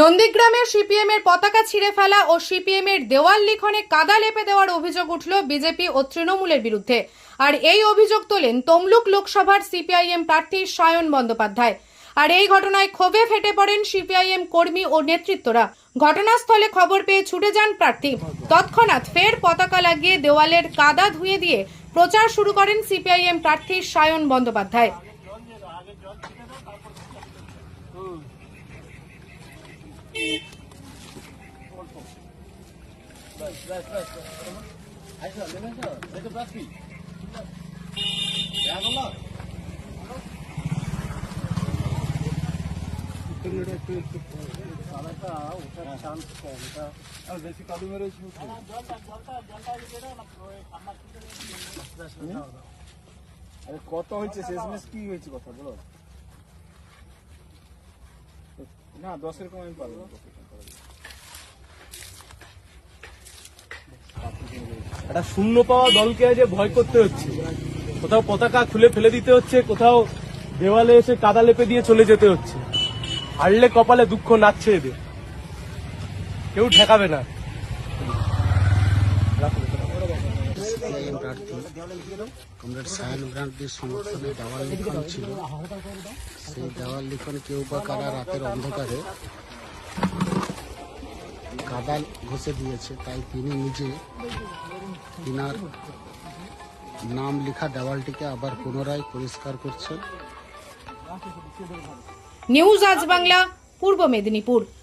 নন্দীগ্রামে সিপিএম এর পতাকা ছিঁড়ে ফেলা ও সিপিএম এর দেওয়াল লিখনে কাদা লেপে দেওয়ার অভিযোগ উঠল বিজেপি ও তৃণমূলের বিরুদ্ধে। আর এই অভিযোগ তোলেন তমলুক লোকসভার সিপিআইএম প্রার্থী সায়ন বন্দ্যোপাধ্যায়। আর এই ঘটনায় ক্ষোভে ফেটে পড়েন সিপিআইএম কর্মী ও নেতৃত্বরা। ঘটনাস্থলে খবর পেয়ে ছুটে যান প্রার্থী। তৎক্ষণাৎ ফের পতাকা লাগিয়ে দেওয়ালের কাদা ধুয়ে দিয়ে প্রচার শুরু করেন সিপিআইএম প্রার্থী সায়ন বন্দ্যোপাধ্যায়। আরে কত হয়েছে? শেষমেশ কি হয়েছে কথা বলো। না দশের কম আমি পারব না দশের কম পারব না। একটা শূন্য পাওয়া দলকে যে ভয় করতে হচ্ছে। কোথাও পতাকা খুলে ফেলে দিতে হচ্ছে, কোথাও দেওয়ালে এসে কাদা লেপে দিয়ে চলে যেতে হচ্ছে। হারলে কপালে দুঃখ নাচছে এদের। কেউ ঠেকাবে না। সেই দেওয়াল লিখন কেউ বা কারা রাতের অন্ধকারে কাদা ঘষে দিয়েছে, তাই তিনি নিজে তিনার নাম লেখা দেওয়ালটিকে আবার পুনরায় পরিষ্কার করছেন। নিউজ আজ বাংলা, পূর্ব মেদিনীপুর।